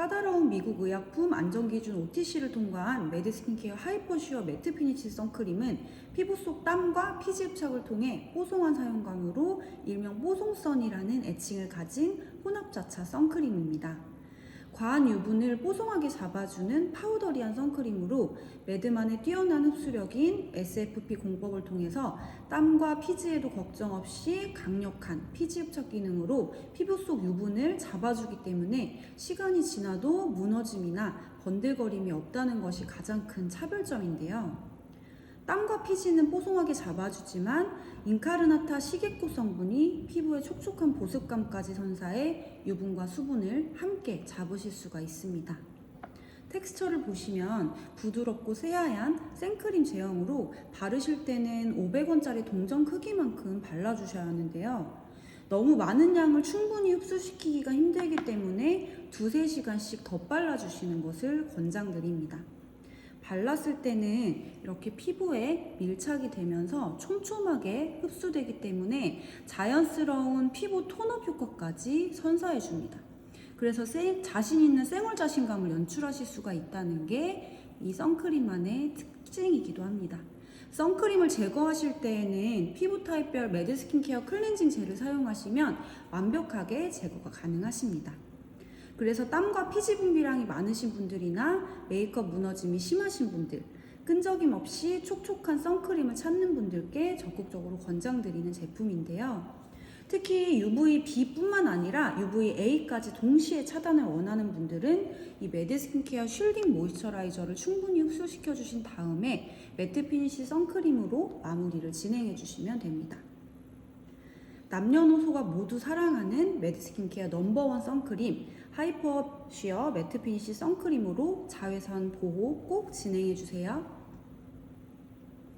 까다로운 미국 의약품 안전기준 OTC를 통과한 매드 스킨케어 하이퍼슈어 매트 피니시 선크림은 피부 속 땀과 피지 흡착을 통해 뽀송한 사용감으로 일명 뽀송선이라는 애칭을 가진 혼합자차 선크림입니다. 과한 유분을 뽀송하게 잡아주는 파우더리한 선크림으로 매드만의 뛰어난 흡수력인 SFP 공법을 통해서 땀과 피지에도 걱정 없이 강력한 피지 흡착 기능으로 피부 속 유분을 잡아주기 때문에 시간이 지나도 무너짐이나 번들거림이 없다는 것이 가장 큰 차별점인데요. 땀과 피지는 뽀송하게 잡아주지만 인카르나타 시게코 성분이 피부의 촉촉한 보습감까지 선사해 유분과 수분을 함께 잡으실 수가 있습니다. 텍스처를 보시면 부드럽고 새하얀 생크림 제형으로 바르실 때는 500원짜리 동전 크기만큼 발라주셔야 하는데요. 너무 많은 양을 충분히 흡수시키기가 힘들기 때문에 두세 시간씩 더 발라주시는 것을 권장드립니다. 발랐을 때는 이렇게 피부에 밀착이 되면서 촘촘하게 흡수되기 때문에 자연스러운 피부 톤업 효과까지 선사해 줍니다. 그래서 세- 자신 있는 쌩얼 자신감을 연출하실 수가 있다는 게 이 선크림만의 특징이기도 합니다. 선크림을 제거하실 때에는 피부 타입별 매드 스킨케어 클렌징 젤을 사용하시면 완벽하게 제거가 가능하십니다. 그래서 땀과 피지 분비량이 많으신 분들이나 메이크업 무너짐이 심하신 분들, 끈적임 없이 촉촉한 선크림을 찾는 분들께 적극적으로 권장드리는 제품인데요. 특히 UVB뿐만 아니라 UVA까지 동시에 차단을 원하는 분들은 이 매드 스킨케어 쉴딩 모이스처라이저를 충분히 흡수시켜 주신 다음에 매트 피니시 선크림으로 마무리를 진행해 주시면 됩니다. 남녀노소가 모두 사랑하는 매드 스킨케어 넘버원 선크림 하이퍼 쉬어 매트 피니시 선크림으로 자외선 보호 꼭 진행해 주세요.